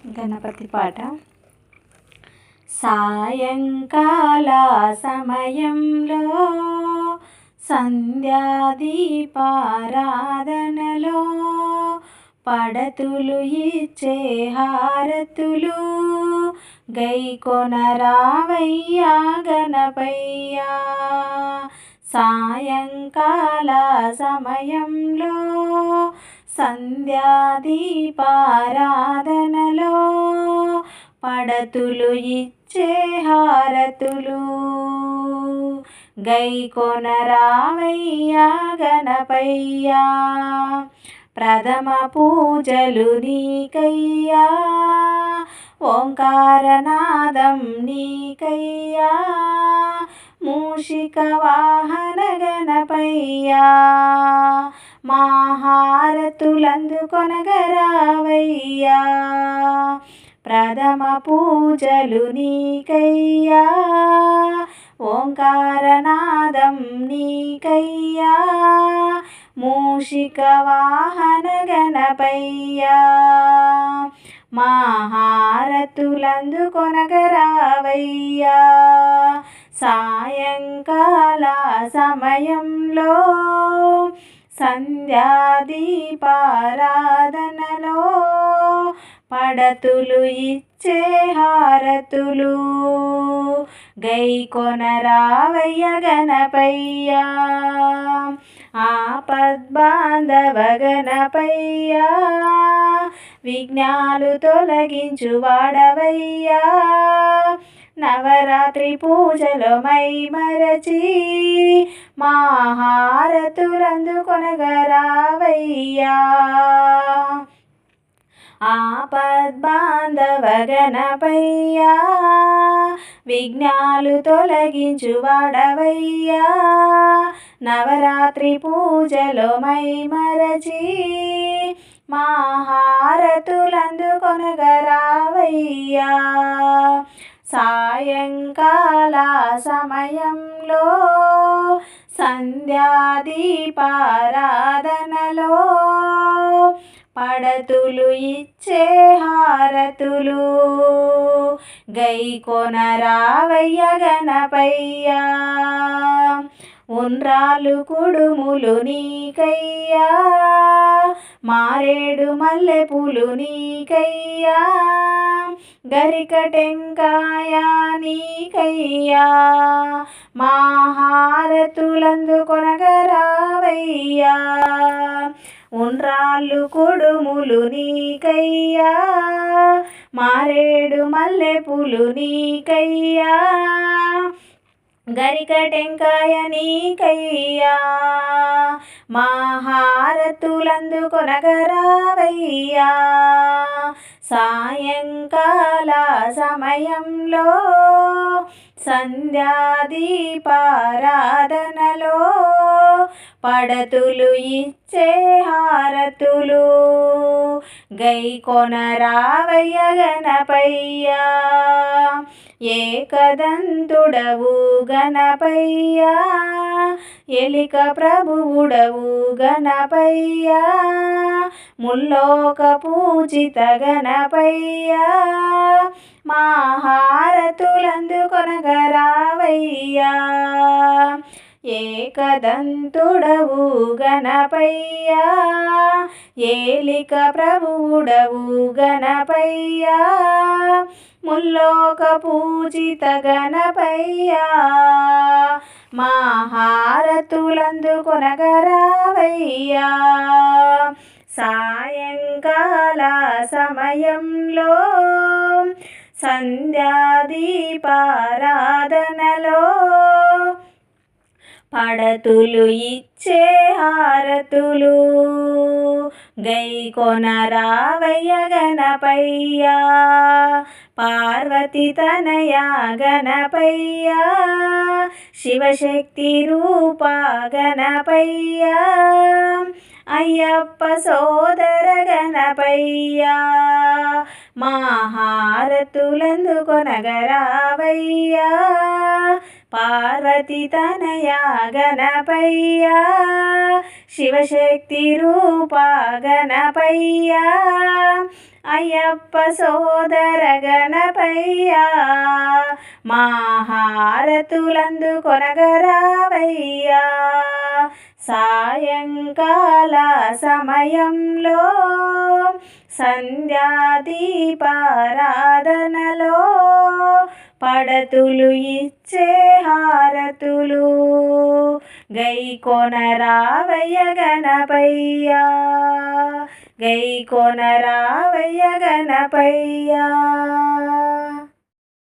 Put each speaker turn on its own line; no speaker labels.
గణపతి పాట సాయంకాల సమయంలో సంధ్యాదీపారాధనలో పడతులు ఇచ్చే హారతులు గై కొనరావయ్యా గణపయ్యా. సాయంకాల సమయంలో సంధ్యాదీపారాధనలో పడతులు ఇచ్చే హారతులు. గై కొనరావయ్యా గణపయ్యా. ప్రథమ పూజలు నీకయ్యా. ఓంకారనాదం నీకయ్యా. మూషిక వాహన గణపయ్యా. మాహారతులందుకొనగరావయ్యా ప్రథమ పూజలు నీకయ్యా. ఓంకారనాదం నీకయ్యా. మూషిక వాహన గణపయ్యా. మా హారతులందుకొనగరావయ్యా సాయంకాల సమయంలో సంధ్యాదీపారాధనలో పడతులు ఇచ్చే హారతులు. గై కొనరావయ్య గణపయ్యా. ఆపద్బాంధవ గణపయ్యా. విఘ్నాలు తొలగించు వాడవయ్యా. నవరాత్రి పూజలో మై మరచి మాహారతులందు కొనగరావయ్యా ఆపద్బాంధవ గణపయ్యా విఘ్నాలు తొలగించు వాడవయ్యా. నవరాత్రి పూజలో మై మరచి మాహారతులందు కొనగరావయ్యా. సాయంకాల సమయంలో సంధ్యాదీపారాధనలో పడతులు ఇచ్చే హారతులు. గై కొనరావయ్య గణపయ్యా. ఉండ్రాలు కుడుములు నీకయ్యా. మారేడు మల్లెపూలు నీకయ్యా. గరిక టెంకాయ నీకయ్యా మాహారతులందు కొనగరావయ్యా. ఉండ్రాళ్ళు కుడుములు నీకయ్యా మారేడు మల్లెపులు నీకయ్యా. గరిక టెంకాయ నీకయ్యా మా హారతులందుకొనగరావయ్యా సాయంకాల సమయంలో సంధ్యాదీపారాధనలో పడతులు ఇచ్చే హారతులు గై కొనరావయ్య ఏకదంతుడవు గణపయ్యా. ఎలిక ప్రభువుడవు గణపయ్యా. ముల్లోక పూజిత గణపయ్యా. మాహారతులందు కొనగరావయ్యా ఏకదంతుడవు గణపయ్యా. ఏలిక ప్రభువుడవు గణపయ్యా. ముల్లోక పూజిత గణపయ్యా. మా సాయంకాల సమయంలో సంధ్యాదీపారాధనలో పడతులు ఇచ్చే హారతులు. గై కొనరావయ్య గణపయ్యా. పార్వతి తనయ గణపయ్యా. శివశక్తి రూప గణపయ్యా. అయ్యప్ప సోదర గణపయ్యా. మా హారతులందుకొనగరావయ్యా పార్వతి తనయా గణపయ్యా. శివశక్తి రూప గణపయ్యా. అయ్యప్ప సోదర గణపయ్యా మాహారతులందు కొనగరావయ్యా. సాయంకాల సమయంలో సంధ్యాదీపారాధనలో పడతులు ఇచ్చే హారతులు. గై కొనరావయ్య గణపయ్యా. గై కొనరావయ్య గణపయ్యా.